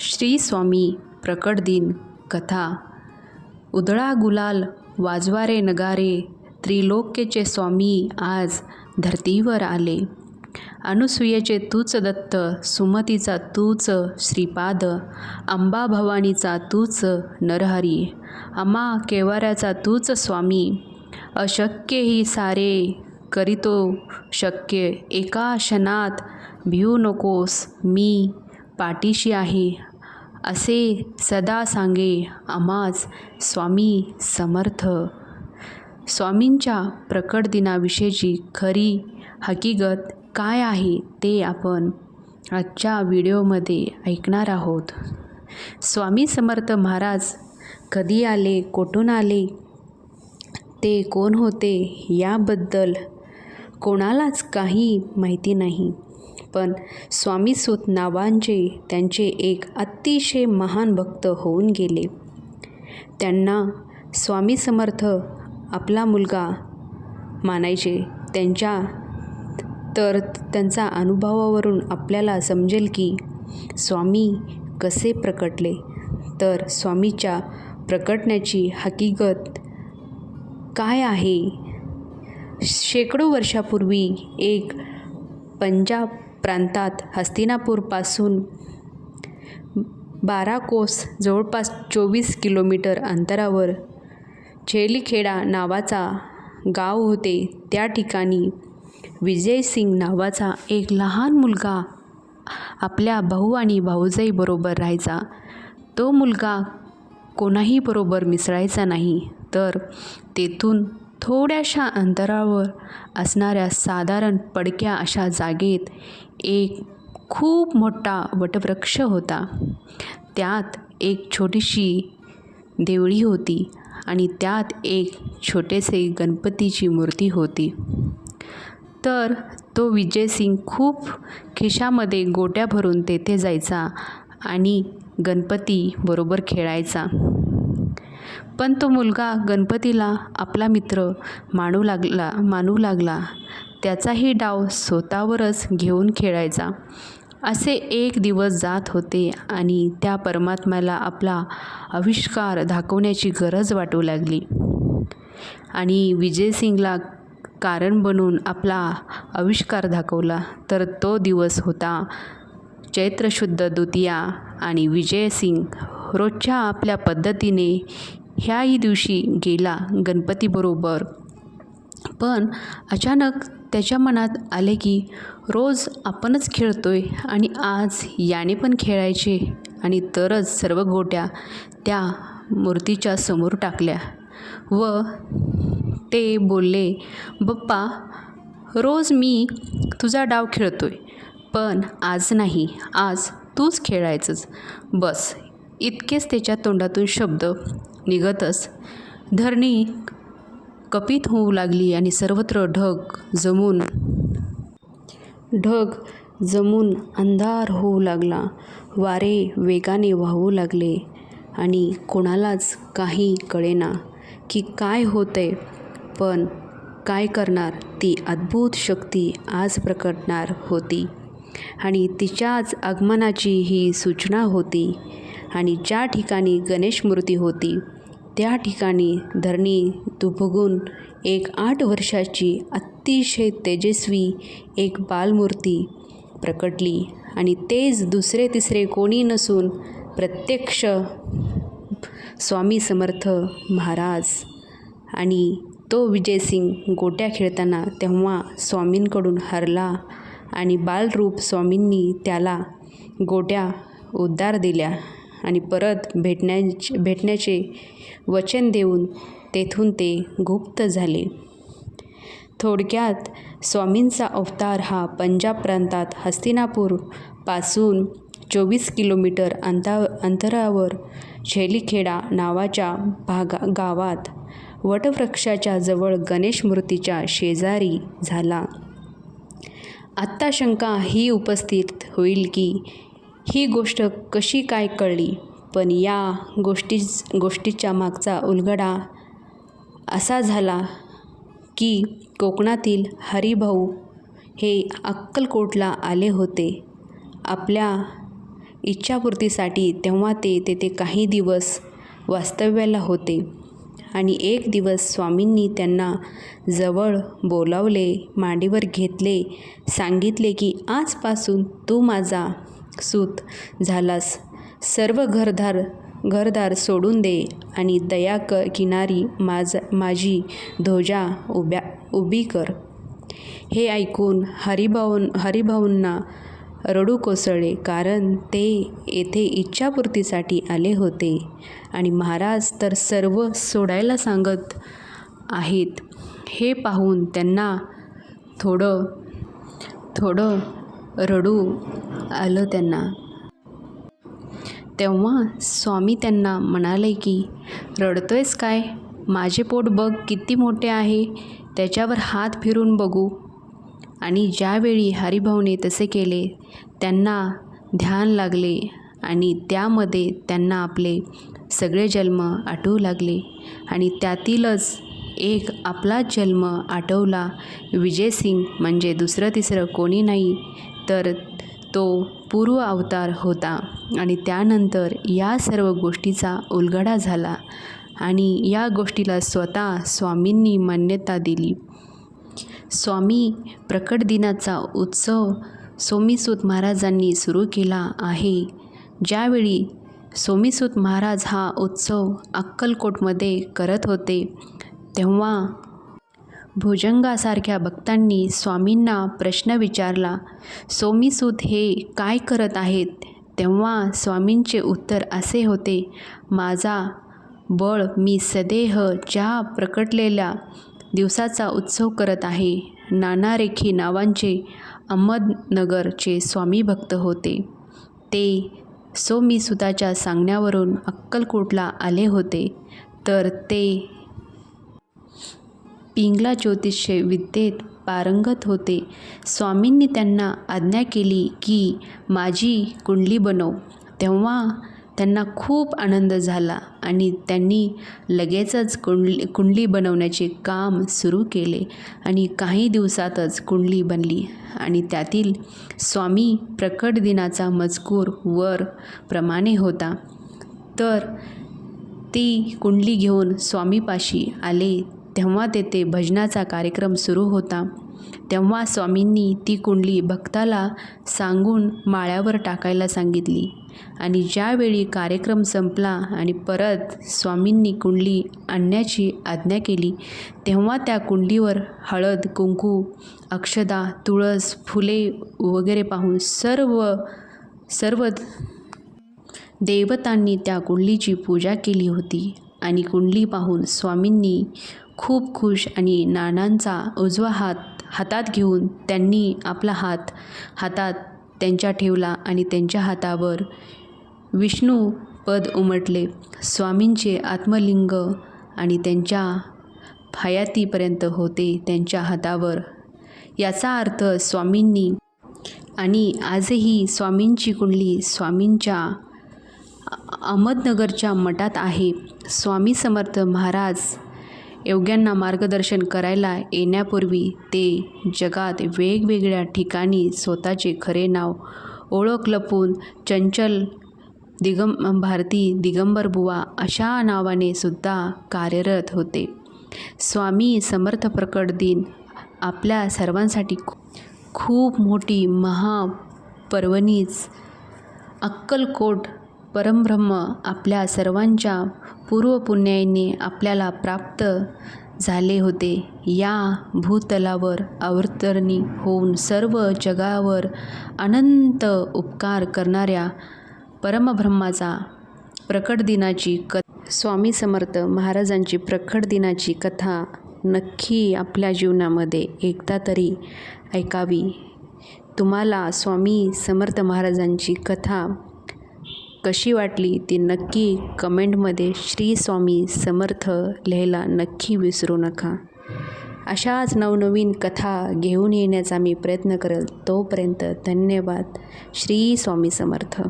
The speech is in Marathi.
श्री स्वामी प्रकट दिन कथा. उधळा गुलाल वाजवारे नगारे त्रिलोक्यचे स्वामी आज धरतीवर आले. अनुसूयेचे तूच दत्त सुमतीचा तूच श्रीपाद अंबा भवानीचा तूच नरहरी अमा केवाऱ्याचा तूच स्वामी. अशक्य ही सारे करीतो शक्य एका क्षणात भिऊ नकोस मी. पाठीशी आहे. असे सदा सांगे आम्हास स्वामी समर्थ. स्वामींच्या प्रकट दिनाविषयीची खरी हकीकत काय आहे ते आपण आजच्या व्हिडिओमध्ये ऐकणार आहोत. स्वामी समर्थ महाराज कधी आले कोठून आले ते कोण होते याबद्दल कोणालाच काही माहिती नाही. पण स्वामीसूत नावांचे त्यांचे एक अतिशय महान भक्त होऊन गेले. त्यांना स्वामी समर्थ आपला मुलगा मानायचे. त्यांच्या तर त्यांचा अनुभवावरून आपल्याला समजेल की स्वामी कसे प्रकटले. तर स्वामीच्या प्रकटण्याची हकीकत काय आहे? शेकडो वर्षापूर्वी एक पंजाब प्रांतात हस्तिनापूरपासून बारा कोस जवळपास चोवीस किलोमीटर अंतरावर छेलीखेडा नावाचा गाव होते. त्या ठिकाणी विजयसिंग नावाचा एक लहान मुलगा आपल्या भाऊ आणि भाऊजाईबरोबर राहायचा. तो मुलगा कोणाही बरोबर मिसळायचा नाही. तर तेथून थोड्याशा अंतरावर असणाऱ्या साधारण पडक्या अशा जागेत एक खूप मोठा वटवृक्ष होता. त्यात एक छोटीशी देवळी होती आणि त्यात एक छोटेसे गणपतीची मूर्ती होती. तर तो विजयसिंग खूप खिशामध्ये गोट्या भरून तेथे जायचा आणि गणपती बरोबर खेळायचा. पण तो मुलगा गणपतीला आपला मित्र मानू लागला मानू लागला. त्याचाही डाव स्वतःवरच घेऊन खेळायचा. असे एक दिवस जात होते आणि त्या परमात्म्याला आपला आविष्कार दाखवण्याची गरज वाटू लागली. आणि विजयसिंगला कारण बनून आपला आविष्कार दाखवला तर तो दिवस होता चैत्रशुद्ध द्वितीया आणि विजयसिंग रोजच्या आपल्या पद्धतीने ह्याही दिवशी गेला गणपतीबरोबर. पण अचानक त्याच्या मनात आले की रोज आपणच खेळतोय आणि आज याने पण खेळायचे आणि तरच सर्व गोट्या त्या मूर्तीच्या समोर टाकल्या व ते बोलले बप्पा रोज मी तुझा डाव खेळतोय पण आज नाही आज तूच खेळायचंच बस इतकेच त्याच्या तोंडातून शब्द निघतच. धरणी कपित होऊ लागली आणि सर्वत्र ढग जमून ढग जमून अंधार होऊ लागला. वारे वेगाने वाहू लागले आणि कोणालाच काही कळेना की काय होते पण काय करणार ती अद्भुत शक्ती आज प्रकटणार होती आणि तिच्याच आगमनाची ही सूचना होती. आणि ज्या ठिकाणी गणेश मूर्ती होती त्या ठिकाणी धरणी दुभगून एक आठ वर्षाची अतिशय तेजस्वी एक बालमूर्ती प्रकटली. आणि तेच दुसरे तिसरे कोणी नसून प्रत्यक्ष स्वामी समर्थ महाराज. आणि तो विजयसिंग गोट्या खेळताना तेव्हा स्वामींकडून हरला आणि बालरूप स्वामींनी त्याला गोट्या उद्धार दिल्या. आणि परत भेटण्याचे भेटण्याचे वचन देऊन तेथून ते गुप्त झाले. थोडक्यात स्वामींचा अवतार हा पंजाब प्रांतात हस्तिनापूरपासून चोवीस किलोमीटर अंता अंतरावर छेलीखेडा नावाच्या भागा गावात वटवृक्षाच्या जवळ गणेश मूर्तीच्या शेजारी झाला. आत्ता शंका ही उपस्थित होईल की ही गोष्ट कशी काय कळली? पण या गोष्टी गोष्टीच्या मागचा उलगडा असा झाला की कोकणातील हरिभाऊ हे अक्कलकोटला आले होते. आपल्या इच्छापूर्तीसाठी तेव्हा ते तेथे काही दिवस वास्तव्याला होते आणि एक दिवस स्वामींनी त्यांना जवळ बोलावले मांडीवर घेतले सांगितले की आजपासून तू माझा सूत झालास. सर्व घरदार घरदार सोडून दे आणि दया क किनारी माझ माझी ध्वजा उभ्या उभी कर. हे ऐकून हरिभाऊ हरिभाऊंना रडू कोसळले कारण ते येथे इच्छापूर्तीसाठी आले होते आणि महाराज तर सर्व सोडायला सांगत आहेत. हे पाहून त्यांना थोडं थोडं रडू आलं त्यांना. तेव्हा स्वामी त्यांना म्हणाले की रडतोयस काय? माझे पोट बघ किती मोठे आहे त्याच्यावर हात फिरून बघू. आणि ज्यावेळी हरिभाऊने तसे केले त्यांना ध्यान लागले आणि त्यामध्ये त्यांना आपले सगळे जन्म आठवू लागले. आणि त्यातीलच एक आपलाच जन्म आठवला. विजयसिंग म्हणजे दुसरं तिसरं कोणी नाही. तर तो पूर्व अवतार होता आणि त्यानंतर या सर्व गोष्टीचा उलगडा झाला आणि या गोष्टीला स्वतः स्वामींनी मान्यता दिली. स्वामी प्रकट दिनाचा उत्सव सोमीसूत महाराजांनी सुरू केला आहे. ज्यावेळी सोमीसूत महाराज हा उत्सव अक्कलकोटमध्ये करत होते तेव्हा भुजंगासारख्या भक्तांनी स्वामींना प्रश्न विचारला सोमीसूत हे काय करत आहेत? तेव्हा स्वामींचे उत्तर असे होते माझा बळ मी सदेह ज्या प्रकटलेल्या दिवसाचा उत्सव करत आहे नाना रेखी नावांचे अहमदनगरचे स्वामी भक्त होते. ते सोमीसुताच्या सांगण्यावरून अक्कलकोटला आले होते. तर ते पिंगला ज्योतिष्य विद्येत पारंगत होते. स्वामींनी त्यांना आज्ञा केली की माझी कुंडली बनव. तेव्हा त्यांना खूप आनंद झाला आणि त्यांनी लगेचच कुंडली कुंडली बनवण्याचे काम सुरू केले आणि काही दिवसातच कुंडली बनली आणि त्यातील स्वामी प्रकट दिनाचा मजकूर वर प्रमाणे होता. तर ती कुंडली घेऊन स्वामीपाशी आले. तेव्हा तेथे भजनाचा कार्यक्रम सुरू होता. तेव्हा स्वामींनी ती कुंडली भक्ताला सांगून माळ्यावर टाकायला सांगितली. आणि ज्यावेळी कार्यक्रम संपला आणि परत स्वामींनी कुंडली आणण्याची आज्ञा केली तेव्हा त्या कुंडलीवर हळद कुंकू अक्षदा तुळस फुले वगैरे पाहून सर्व सर्व देवतांनी त्या कुंडलीची पूजा केली होती. आणि कुंडली पाहून स्वामींनी खूप खुश आणि नानांचा उजवा हात हातात घेऊन त्यांनी आपला हात हातात त्यांच्या ठेवला आणि त्यांच्या हातावर विष्णू पद उमटले. स्वामींचे आत्मलिंग आणि त्यांच्या हयातीपर्यंत होते त्यांच्या हातावर. याचा अर्थ स्वामींनी आणि आजही स्वामींची कुंडली स्वामींच्या अहमदनगरच्या मठात आहे. स्वामी समर्थ महाराज योग्यांना मार्गदर्शन करायला येण्यापूर्वी ते जगात वेगवेगळ्या ठिकाणी स्वतःचे खरे नाव ओळख लपून चंचल दिगम भारती दिगंबर बुवा अशा नावाने सुद्धा कार्यरत होते. स्वामी समर्थ प्रकट दिन आपल्या सर्वांसाठी खूप मोठी महापर्वणीच अक्कलकोट परमब्रह्म आपल्या सर्वांच्या पूर्वपुण्याईने आपल्याला प्राप्त झाले होते. या भूतलावर अवतरणी होऊन सर्व जगावर अनंत उपकार करणाऱ्या परमब्रह्माचा प्रकट दिनाची क स्वामी समर्थ महाराजांची प्रकट दिनाची कथा नक्की आपल्या जीवनामध्ये एकदा तरी ऐकावी. तुम्हाला स्वामी समर्थ महाराजांची कथा कशी वाटली ती नक्की कमेंटमध्ये श्री स्वामी समर्थ लिहायला नक्की विसरू नका. अशाच नवनवीन कथा घेऊन येण्याचा मी प्रयत्न करेल तोपर्यंत धन्यवाद. श्री स्वामी समर्थ.